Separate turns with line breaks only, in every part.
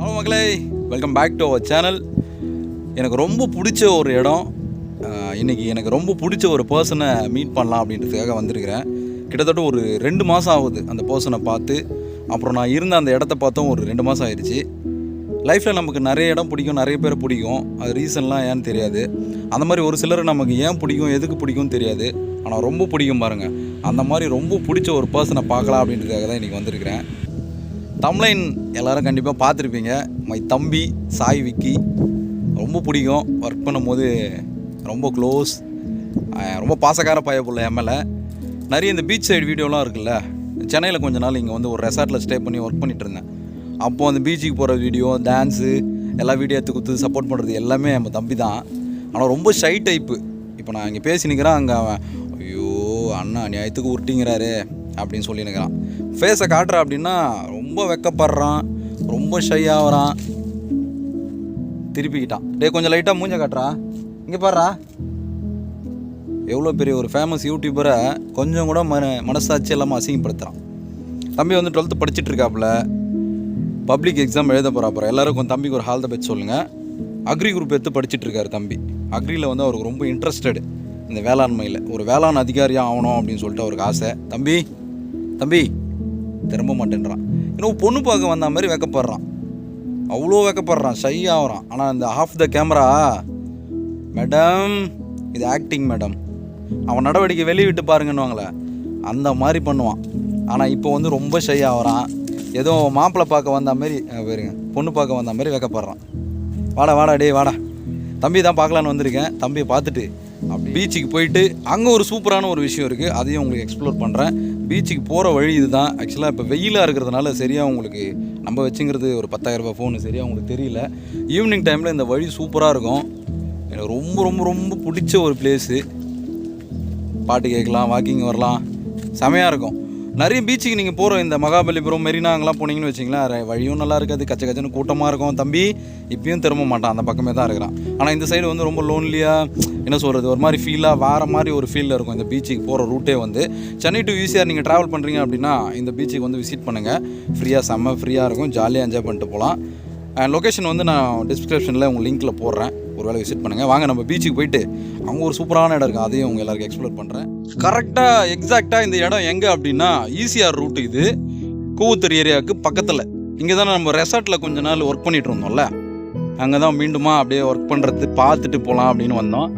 Hello மக்களே welcome back to our channel எனக்கு ரொம்ப பிடிச்ச ஒரு இடம். இன்றைக்கி எனக்கு ரொம்ப பிடிச்ச ஒரு பர்சனை மீட் பண்ணலாம் அப்படின்றதுக்காக வந்திருக்கிறேன். கிட்டத்தட்ட ஒரு ரெண்டு மாதம் ஆகுது அந்த பர்சனை பார்த்து. அப்புறம் நான் இருந்த அந்த இடத்த பார்த்தும் ஒரு ரெண்டு மாதம் ஆயிடுச்சு லைஃப்பில் நமக்கு நிறைய இடம் பிடிக்கும் நிறைய பேர் பிடிக்கும். அது ரீசன்லாம் ஏன்னு தெரியாது. அந்த மாதிரி ஒரு சிலர் நமக்கு ஏன் பிடிக்கும் எதுக்கு பிடிக்கும்னு தெரியாது. ஆனால் ரொம்ப பிடிக்கும் பாருங்கள் அந்த மாதிரி ரொம்ப பிடிச்ச ஒரு பர்சனை பார்க்கலாம் அப்படின்றதுக்காக தான் இன்றைக்கி வந்திருக்கிறேன். தம்லைன் எல்லோரும் கண்டிப்பாக பார்த்துருப்பீங்க. மை தம்பி சாய் விக்கி ரொம்ப பிடிக்கும். ஒர்க் பண்ணும்போது ரொம்ப க்ளோஸ் ரொம்ப பாசக்கார பயப்புள்ள எம்எல்ஏ நிறைய இந்த பீச் சைடு வீடியோலாம் இருக்குல்ல சென்னையில் கொஞ்ச நாள் இங்கே வந்து ஒரு ரெசார்ட்டில் ஸ்டே பண்ணி ஒர்க் பண்ணிகிட்டு இருந்தேன். அப்போது அந்த பீச்சுக்கு போகிற வீடியோ டான்ஸு எல்லா வீடியோ எடுத்து கொடுத்து சப்போர்ட் பண்ணுறது எல்லாமே நம்ம தம்பி தான். ஆனால் ரொம்ப ஷை டைப்பு இப்போ நான் இங்கே பேசி நிற்கிறேன் அங்கே ஐயோ அண்ணா நியாயத்துக்கு உருட்டிங்கிறாரு. அப்படின்னு சொல்லி ஃபேஸை காட்டுற அப்படின்னா ரொம்ப வெக்கப்படுறான் ரொம்ப ஷை திருப்பிக்கிட்டான். டேய் கொஞ்சம் லைட்டாக மூஞ்ச காட்டுறா. இங்கே பாடுறா எவ்வளோ பெரிய ஒரு ஃபேமஸ் யூடியூபரை கொஞ்சம் கூட மன மனசாட்சி இல்லாமல் அசிங்கப்படுத்துகிறான் தம்பி வந்து டுவெல்த்து படிச்சுட்டு இருக்காப்புல. பப்ளிக் எக்ஸாம் எழுத போகிறாப்புற எல்லாருக்கும் தம்பிக்கு ஒரு ஹால் த சொல்லுங்கள் அக்ரி குரூப் எடுத்து படிச்சுட்டு இருக்காரு தம்பி. அக்ரியில் வந்து அவருக்கு ரொம்ப இன்ட்ரெஸ்டடு இந்த வேளாண்மையில். ஒரு வேளாண் அதிகாரியாக ஆகணும் அப்படின்னு சொல்லிட்டு அவருக்கு ஆசை. தம்பி தம்பி திரும்ப மாட்டேன்றான். இன்னும் பொண்ணு பார்க்க வந்த மாதிரி வெக்கப்படுறான். அவ்வளோ வெக்கப்படுறான் ஷை ஆகிறான் ஆனால் இந்த ஆஃப் த கேமரா மேடம் இது ஆக்டிங் மேடம் அவன் நடவடிக்கை வெளியே விட்டு பாருங்கன்னுவாங்களே அந்த மாதிரி பண்ணுவான். ஆனால் இப்போ வந்து ரொம்ப ஷை ஆகிறான் ஏதோ மாப்பிள்ளை பார்க்க வந்த மாதிரி போயிருங்க பொண்ணு பார்க்க வந்த மாதிரி வெக்கப்படுறான். வாடா வாடா டே வாடா. தம்பி தான் பார்க்கலான்னு வந்திருக்கேன். தம்பியை பார்த்துட்டு பீச்சுக்கு போயிட்டு அங்கே ஒரு சூப்பரான ஒரு விஷயம் இருக்குது அதையும் உங்களுக்கு எக்ஸ்ப்ளோர் பண்ணுறேன் பீச்சுக்கு போகிற வழி இதுதான். ஆக்சுவலாக இப்போ வெயிலாக இருக்கிறதுனால சரியாக உங்களுக்கு நம்ம வச்சுங்கிறது ஒரு பத்தாயிரரூபா ஃபோனு சரியாக உங்களுக்கு தெரியல. ஈவினிங் டைமில் இந்த வழி சூப்பராக இருக்கும். எனக்கு ரொம்ப ரொம்ப ரொம்ப பிடிச்ச ஒரு பிளேஸு பாட்டு கேட்கலாம் வாக்கிங் வரலாம். செமையாக இருக்கும். நிறைய பீச்சுக்கு நீங்கள் போகிற இந்த மகாபலிபுரம் மெரினா அங்கெல்லாம் போனீங்கன்னு வச்சிங்களேன் வழியும் நல்லா இருக்காது கச்ச கச்சன்னு கூட்டமாக இருக்கும். தம்பி இப்பயும் திரும்ப மாட்டான். அந்த பக்கமே தான் இருக்கிறான். ஆனால் இந்த சைடு வந்து ரொம்ப லோன்லியாக என்ன சொல்கிறது ஒரு மாதிரி ஃபீலாக வேறு மாதிரி ஒரு ஃபீலில் இருக்கும். இந்த பீச்சுக்கு போகிற ரூட்டே வந்து. சென்னை டு ஈஸியாக நீங்கள் ட்ராவல் பண்ணுறீங்க அப்படின்னா இந்த பீச்சுக்கு வந்து விசிட் பண்ணுங்கள் ஃப்ரீயாக செம்ம ஃப்ரீயாக இருக்கும். ஜாலியாக என்ஜாய் பண்ணிட்டு போகலாம் லொக்கேஷன் வந்து நான் டிஸ்கிரிப்ஷனில் உங்கள் லிங்க்கில் போடுறேன். ஒரு வேளை விசிட் பண்ணுங்கள் வாங்க நம்ம பீச்சுக்கு போயிட்டு அங்கே ஒரு சூப்பரான இடம் இருக்குது அதையும் உங்கள் எல்லாருக்கும் எக்ஸ்ப்ளோர் பண்ணுறேன் கரெக்டாக எக்ஸாக்டாக இந்த இடம் எங்கே அப்படின்னா ஈசிஆர் ரூட் இது. கூவத்தூர் ஏரியாவுக்கு பக்கத்தில். இங்கே தானே நம்ம ரெசார்ட்டில் கொஞ்ச நாள் ஒர்க் பண்ணிட்டு இருந்தோம்ல. அங்கே தான் மீண்டுமா அப்படியே ஒர்க் பண்ணுறது பார்த்துட்டு போகலாம் அப்படின்னு வந்தோம்.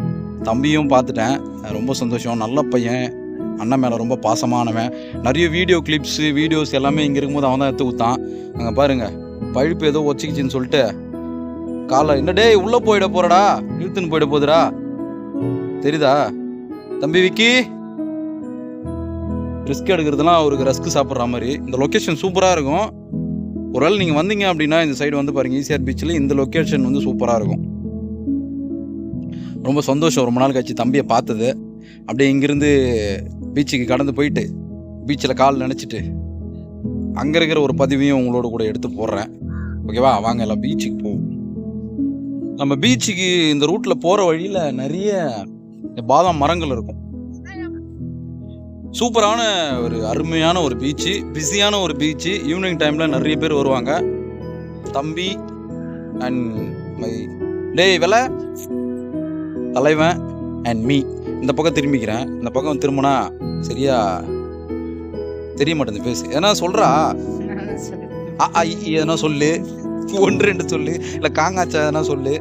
தம்பியும் பார்த்துட்டேன். ரொம்ப சந்தோஷம். நல்ல பையன். அண்ணன் மேலே ரொம்ப பாசமானவன். நிறைய வீடியோ கிளிப்ஸு வீடியோஸ் எல்லாமே இங்கே இருக்கும்போது அவன் தான் எடுத்து ஊத்தான். அங்கே பாருங்கள் பழுப்பு ஏதோ ஒச்சிக்கிச்சின்னு சொல்லிட்டு காலை என்ன டேய் உள்ளே போயிட போறடா இழுத்துன்னு போயிட போகுதுடா. தெரியுதா? தம்பி விக்கி. ரிஸ்க் எடுக்கிறதுலாம் அவருக்கு ரஸ்க் சாப்பிட்ற மாதிரி. இந்த லொக்கேஷன் சூப்பராக இருக்கும். ஒருவேளை நீங்கள் வந்தீங்க அப்படின்னா இந்த சைடு வந்து பாருங்க ஈசிஆர் பீச்சில் இந்த லொக்கேஷன் வந்து சூப்பராக இருக்கும். ரொம்ப சந்தோஷம். ரொம்ப நாள் கழிச்சு தம்பியை பார்த்தது. அப்படியே இங்கேருந்து பீச்சுக்கு கடந்து போயிட்டு பீச்சில் கால் நினச்சிட்டு அங்கே இருக்கிற ஒரு பதிவையும் உங்களோட கூட எடுத்து போடுறேன். ஓகேவா? வாங்க எல்லாம் பீச்சுக்கு போவோம். நம்ம பீச்சுக்கு இந்த ரூட்டில் போகிற வழியில் நிறைய இந்த பாதாம் மரங்கள் இருக்கும். சூப்பரான ஒரு அருமையான ஒரு பீச்சு பிஸியான ஒரு பீச்சு ஈவினிங் டைமில் நிறைய பேர் வருவாங்க. தம்பி அண்ட் மை டேய் வெலை. தலைவன் அண்ட் மீ இந்த பக்கம் திரும்பிக்கிறேன். இந்த பக்கம் திரும்பினா சரியா தெரிய மாட்டேங்குது பேசு ஏன்னா சொல்கிறா எதனா சொல்லு. ஒன்று ரெண்டு சொல்லு. இல்லை காங்காச்சா எதனா சொல்லு.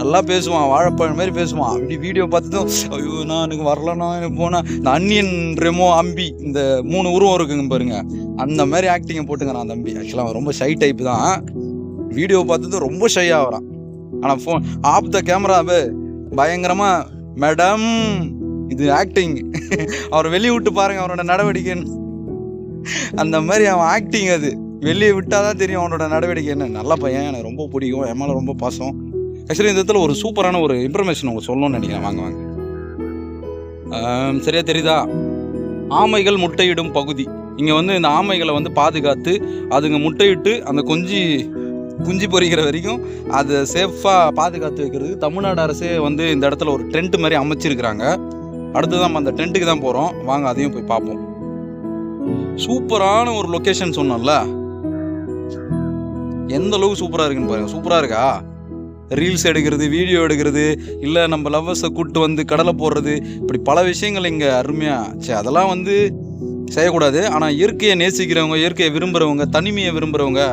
நல்லா பேசுவான் வாழைப்பழம் மாதிரி பேசுவான். அப்படி வீடியோ பார்த்ததும் ஐயோ நான் எனக்கு வரலண்ணா எனக்கு போனா. இந்த அன்னியன் ரெமோ அம்பி இந்த மூணு உருவம் இருக்குங்க பாருங்க. அந்த மாதிரி ஆக்டிங்கை போட்டுங்கிறான் தம்பி ஆக்சுவலாக ரொம்ப ஷை டைப் தான். வீடியோ பார்த்ததும் ரொம்ப ஷை ஆகிறான் ஆனால் ஃபோன் ஆஃப் த கேமராவே பயங்கரமா மேடம் இது ஆக்டிங் அவர் வெளியே விட்டு பாருங்க அவரோட நடவடிக்கைன்னு. அந்த மாதிரி அவன் ஆக்டிங் அது. வெளியே விட்டால் தான் தெரியும் அவனோட நடவடிக்கை என்ன. நல்ல பையன் எனக்கு ரொம்ப பிடிக்கும். என் மேலே ரொம்ப பாசம். ஆக்சுவலி இந்த இடத்துல ஒரு சூப்பரான ஒரு இன்ஃபர்மேஷன் உங்களுக்கு சொல்லணும்னு நினைக்கிறேன். வாங்க வாங்க. சரியா தெரியுதா? ஆமைகள் முட்டையிடும் பகுதி. இங்கே வந்து இந்த ஆமைகளை வந்து பாதுகாத்து அதுங்க முட்டையிட்டு அந்த குஞ்சு குஞ்சு பொரிக்கிற வரைக்கும் அதை சேஃபாக பாதுகாத்து வைக்கிறது தமிழ்நாடு அரசே வந்து இந்த இடத்துல ஒரு டென்ட் மாதிரி அமைச்சிருக்கிறாங்க. அடுத்து நம்ம அந்த டென்ட்டுக்கு தான் போகிறோம் வாங்க அதையும் போய் பார்ப்போம். சூப்பரான ஒரு லொக்கேஷன் சொன்னோம்ல எந்த அளவுக்கு சூப்பராக இருக்குன்னு பாருங்க. சூப்பராக இருக்கா? ரீல்ஸ் எடுக்கிறது வீடியோ எடுக்கிறது இல்லை நம்ம லவ்வர்ஸை கூப்பிட்டு வந்து கடலை போடுறது இப்படி பல விஷயங்கள் இங்கே அருமையாக சரி அதெல்லாம் வந்து செய்யக்கூடாது. ஆனால் இயற்கையை நேசிக்கிறவங்க இயற்கையை விரும்புகிறவங்க தனிமையை விரும்புகிறவங்க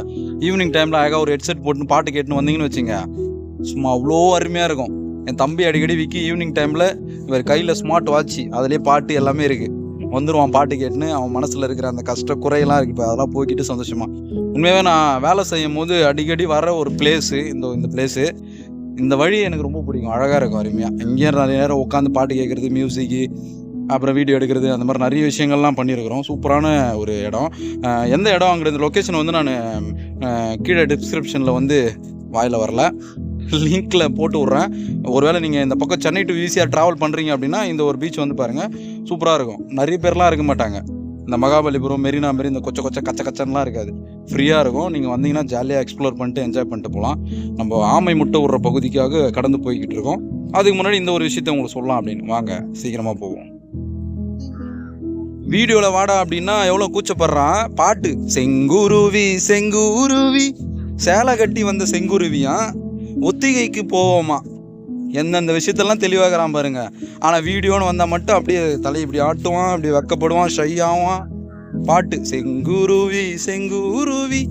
ஈவினிங் டைமில் அழகாக ஒரு ஹெட்செட் போட்டு பாட்டு கேட்டுன்னு வந்தீங்கன்னு வச்சுங்க சும்மா அவ்வளோ அருமையாக இருக்கும். என் தம்பி அடிக்கடி விக்கி ஈவினிங் டைமில் இவர் கையில் ஸ்மார்ட் வாட்ச் அதுலேயே பாட்டு எல்லாமே இருக்குது வந்துடுவான் பாட்டு கேட்டுன்னு அவன் மனசில் இருக்கிற அந்த கஷ்ட குறையெல்லாம் இருக்குது இப்போ அதெல்லாம் போய்கிட்டு சந்தோஷமா. உண்மையாகவே நான் வேலை செய்யும் போது அடிக்கடி வர ஒரு பிளேஸு இந்த இந்த பிளேஸு இந்த வழி எனக்கு ரொம்ப பிடிக்கும். அழகாக இருக்கும் அருமையாக இங்கேயே நிறைய நேரம் உட்காந்து பாட்டு கேட்குறது மியூசிக்கு அப்புறம் வீடியோ எடுக்கிறது அந்த மாதிரி நிறைய விஷயங்கள்லாம் பண்ணியிருக்கிறோம். சூப்பரான ஒரு இடம். அஹ் எந்த இடம்ங்கிறது லொக்கேஷன் வந்து நான் கீழே டிஸ்கிரிப்ஷனில் வந்து வாயில் வரல. லிங்க்கில் போட்டு விட்றேன். ஒருவேளை நீங்கள் இந்த பக்கம் சென்னை டு ஈஸியாக ட்ராவல் பண்ணுறீங்க அப்படின்னா இந்த ஒரு பீச் வந்து பாருங்கள் சூப்பராக இருக்கும். நிறைய பேர்லாம் இருக்க மாட்டாங்க. இந்த மகாபலிபுரம் மெரினா மாரி இந்த கொச்ச கொச்ச கச்ச கச்சன்லாம் இருக்காது. ஃப்ரீயாக இருக்கும். நீங்கள் வந்தீங்கன்னா ஜாலியாக எக்ஸ்ப்ளோர் பண்ணிட்டு என்ஜாய் பண்ணிட்டு போகலாம். நம்ம ஆமை முட்டை விடுற பகுதிக்காக கடந்து போய்கிட்டு இருக்கோம். அதுக்கு முன்னாடி இந்த ஒரு விஷயத்த உங்களுக்கு சொல்லலாம் அப்படின்னு. வாங்க சீக்கிரமாக போவோம். வீடியோவில் வாடா அப்படின்னா எவ்வளோ கூச்சப்படுறான்? பாட்டு செங்குருவி செங்குருவி. சேலை கட்டி வந்த செங்குருவியான் ஒத்திகைக்கு போவோமா? எந்தெந்த விஷயத்தெல்லாம் தெளிவாகிறான் பாருங்க. ஆனால் வீடியோன்னு வந்தால் மட்டும் அப்படியே தலை இப்படி ஆட்டுவான் அப்படி வெக்கப்படுவான் ஷை ஆவான். பாட்டு செங்குருவி செங்குருவி.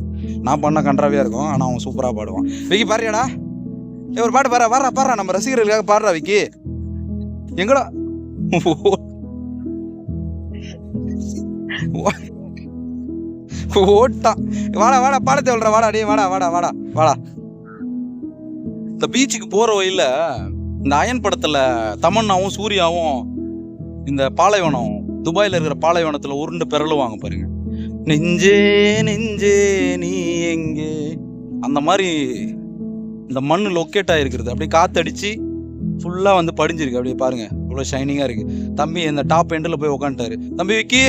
நான் பண்ண கன்றாவியாக இருக்கும் ஆனால் அவன் சூப்பராக பாடுவான். விக்கி பாருடா ஏ ஒரு பாட்டு பாரு வர்றா பாடுறா நம்ம ரசிகர்களுக்காக பாடுறா விக்கி. எங்கடா? ஓட்டான். வாடா வாடா பாட தேவல்றா வாடா டேய் வாடா வாடா வாடா வாடா. இந்த பீச்சுக்கு போற வழியில இந்த அயன் படத்துல தமன்னாவும் சூர்யாவும் இந்த பாலைவனம் துபாயில இருக்கிற பாலைவனத்துல உருண்டு பிறழுவாங்க பாருங்க. நெஞ்சே நெஞ்சே நீ எங்கே? அந்த மாதிரி இந்த மண் லொக்கேட் ஆகிருக்கிறது அப்படியே காத்தடிச்சு ஃபுல்லாக வந்து படிஞ்சிருக்கு. அப்படியே பாருங்க. இவ்வளோ ஷைனிங்காக இருக்கு. தம்பி இந்த டாப் எண்டில் போய் உக்காந்துட்டாரு. தம்பி விக்கி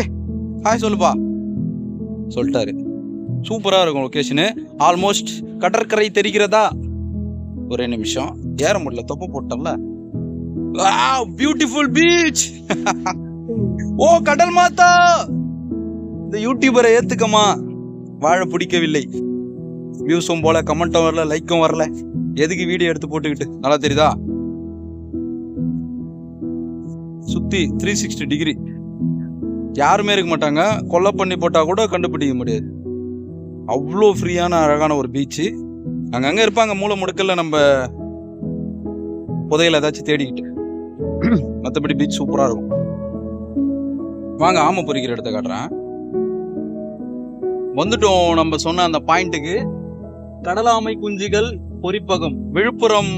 ஹாய் சொல்லுப்பா. சொல்லிட்டாரு. சூப்பராக இருக்கும் லொக்கேஷனு ஆல்மோஸ்ட் கடற்கரை தெரிகிறதா? ஒரே நிமிஷம். ஏற முடியல தொப்பை போட்டோம்ல. பியூட்டிஃபுல் பீச் ஓ கடல் மாதா. இந்த யூடியூபரை ஏத்துக்கமா வாழ பிடிக்கவில்லை. வியூஸும் போல கமெண்ட்டும் வரல லைக்கும் வரல. எதுக்கு வீடியோ எடுத்து போட்டுக்கிட்டு? நல்லா தெரியுதா? சுத்தி த்ரீ சிக்ஸ்டி டிகிரி யாருமே இருக்க மாட்டாங்க. கொலை பண்ணி போட்டா கூட கண்டுபிடிக்க முடியாது. அவ்வளோ ஃப்ரீயான அழகான ஒரு பீச்சு அங்கங்க இருப்பாங்க மூளை முடுக்கல்ல நம்ம புதையில ஏதாச்சும் தேடிக்கிட்டு. மற்றபடி பீச் சூப்பரா இருக்கும். வாங்க ஆமை பொறிக்கிற இடத்த காட்டுறேன். வந்துட்டோம் நம்ம சொன்ன அந்த பாயிண்ட்டுக்கு கடலாமை குஞ்சுகள் பொறிப்பகம் விழுப்புரம்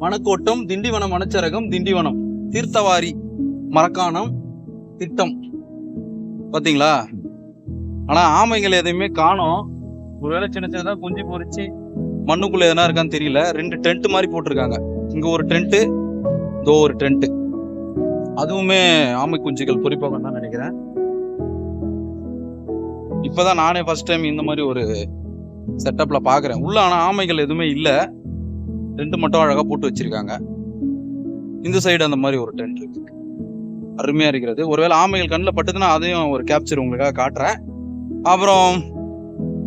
மணக்கோட்டம் திண்டிவனம் மணச்சரகம் திண்டிவனம் தீர்த்தவாரி மரக்காணம் திட்டம். பாத்தீங்களா? ஆனா ஆமைகள் எதையுமே காணோம். ஒருவேளை சின்ன சின்னதா குஞ்சு பொறிச்சு மண்ணுக்குள்ள எதனா இருக்கான்னு தெரியல. ரெண்டு டென்ட் மாதிரி போட்டிருக்காங்க. இங்க ஒரு டென்ட் இதோ ஒரு டென்ட் அதுவுமே ஆமை குஞ்சுகள் பொறிப்பகம் தான் நினைக்கிறேன். இப்பதான் நானே ஃபர்ஸ்ட் டைம் இந்த மாதிரி ஒரு செட்டப்ல பாக்குறேன். உள்ள ஆனா ஆமைகள் எதுவுமே இல்ல. ரெண்டு மட்டும் அழகா போட்டு வச்சிருக்காங்க. இந்த சைடு அந்த மாதிரி ஒரு டென்ட் இருக்கு. அருமையா இருக்கிறது. ஒருவேளை ஆமைகள் கண்ணில் பட்டுதுன்னா அதையும் ஒரு கேப்சர் உங்களுக்காக காட்டுறேன். அப்புறம்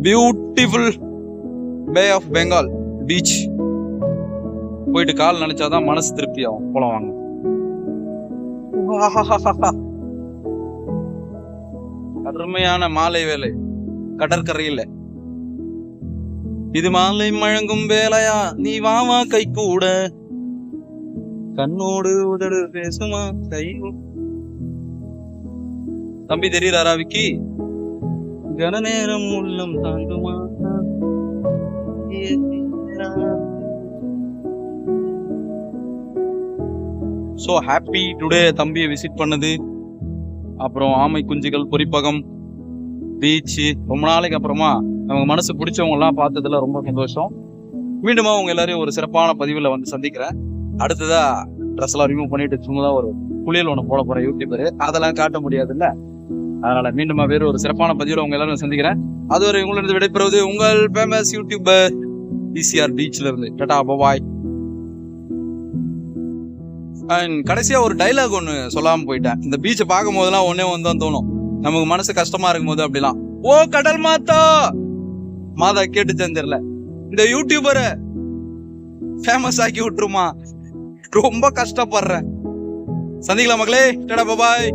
beautiful Bay of Bengal beach போயிட்டு கால் நினைச்சாதான் மனசு திருப்தி ஆகும். போலாம் வாங்க. அருமையான மாலை வேலை. கடற்கரையில இது மாலை மழங்கும் வேலையா? நீ வாமா கை கூட. கண்ணோடு உதடு பேசுமா? கை தம்பி தெரியுறாரா விக்கி கன நேரம் உள்ளம் தாங்குமா? ஸோ ஹாப்பி டுடே தம்பியை விசிட் பண்ணது. அப்புறம் ஆமை குஞ்சுகள் பொறிப்பகம் பீச்சு ரொம்ப நாளைக்கு அப்புறமா அவங்க மனசு பிடிச்சவங்கலாம் பார்த்ததுல ரொம்ப சந்தோஷம். மீண்டுமா அவங்க எல்லாரையும் ஒரு சிறப்பான பதிவில் வந்து சந்திக்கிறேன். அடுத்ததா ட்ரெஸ் எல்லாம் ரிமூவ் பண்ணிட்டு சும்மா தான் ஒரு குளியல் ஒன்று போட போறேன் யூடியூபர் அதெல்லாம் காட்ட முடியாதுல்ல. அதனால மீண்டுமா வேறு ஒரு சிறப்பான பதிவில் உங்க எல்லாரும் சந்திக்கிறேன். அதுவரை உங்களிருந்து விடைபெறுவது உங்கள் ஃபேமஸ் யூடியூபர் பிசிஆர் பீச்ல இருந்து. டட்டா பாய் அண்ட் கடைசியாக ஒரு டைலாக் ஒன்று சொல்லாமல் போயிட்டேன். இந்த பீச்சை பார்க்கும் போதெல்லாம் ஒன்றே ஒன்று தான் தோணும். நமக்கு மனசு கஷ்டமாக இருக்கும் போது அப்படிலாம். ஓ கடல் மாத்தா மாதா கேட்டு தெரிஞ்சிடல இந்த யூடியூபரை ஃபேமஸ் ஆக்கி விட்டுருமா? ரொம்ப கஷ்டப்படுறேன். சந்திக்கலாம் மக்களே. டடா பாய்